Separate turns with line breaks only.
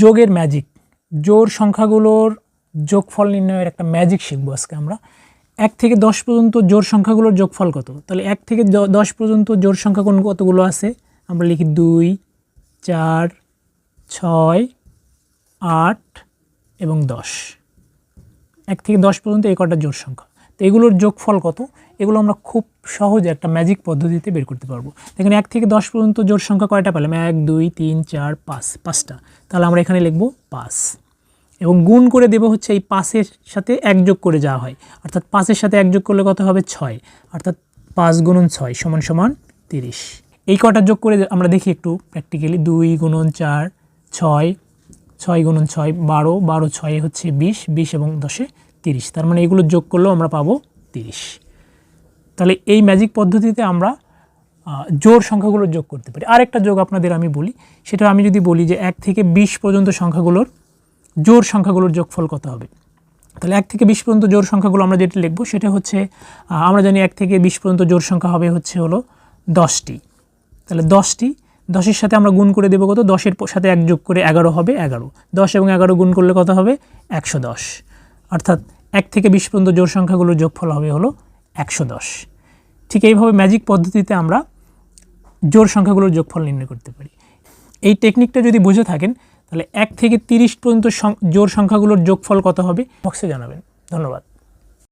যোগের ম্যাজিক জোর সংখ্যাগুলোর যোগফল নির্ণয়ের একটা ম্যাজিক শিখব আজকে আমরা। এক থেকে দশ পর্যন্ত জোর সংখ্যাগুলোর যোগফল কত? তাহলে এক থেকে দশ পর্যন্ত জোর সংখ্যা কোন কতগুলো আছে? আমরা লিখি দুই, চার, ছয়, আট এবং দশ। এক থেকে দশ পর্যন্ত এই কটা জোর সংখ্যা। তো এগুলোর যোগফল কত? এগুলো আমরা খুব সহজে একটা ম্যাজিক পদ্ধতিতে বের করতে পারব। দেখেন, এক থেকে দশ পর্যন্ত জোর সংখ্যা কয়টা পেলাম? এক, দুই, তিন, চার, পাঁচ, পাঁচটা। তাহলে আমরা এখানে লিখব পাঁচ। এবং গুণ করে দেবো হচ্ছে এই পাঁচের সাথে এক যোগ করে যাওয়া হয়। অর্থাৎ পাঁচের সাথে এক যোগ করলে কত হবে? ছয়। অর্থাৎ পাঁচ গুণন ছয় সমান সমান তিরিশ। এই কটা যোগ করে আমরা দেখি একটু প্র্যাকটিক্যালি দুই গুণন চার, ছয়। ছয় গুণন ছয়, বারো। বারো, ছয় হচ্ছে বিশ। বিশ এবং দশে তিরিশ। তার মানে এগুলো যোগ করলেও আমরা পাবো তিরিশ। তাহলে এই ম্যাজিক পদ্ধতিতে আমরা জোড় সংখ্যাগুলো যোগ করতে পারি। আরেকটা যোগ আপনাদের আমি বলি, সেটা আমি যদি বলি যে এক থেকে বিশ পর্যন্ত সংখ্যাগুলোর জোড় সংখ্যাগুলোর যোগফল কত হবে? তাহলে এক থেকে বিশ পর্যন্ত জোড় সংখ্যাগুলো আমরা যেটা লিখব, সেটা হচ্ছে আমরা জানি এক থেকে বিশ পর্যন্ত জোড় সংখ্যা হবে হচ্ছে হলো দশটি। তাহলে দশটি, দশের সাথে আমরা গুণ করে দেবো কত? দশের সাথে এক যোগ করে এগারো হবে এগারো। দশ এবং এগারো গুণ করলে কত হবে? একশো দশ। অর্থাৎ এক থেকে বিশ পর্যন্ত জোর সংখ্যাগুলোর যোগফল হবে হলো একশো দশ। ঠিক এইভাবে ম্যাজিক পদ্ধতিতে আমরা জোর সংখ্যাগুলোর যোগফল নির্ণয় করতে পারি। এই টেকনিকটা যদি বুঝে থাকেন, তাহলে এক থেকে তিরিশ পর্যন্ত জোড় সংখ্যাগুলোর যোগফল কত হবে? বক্সে জানাবেন। ধন্যবাদ।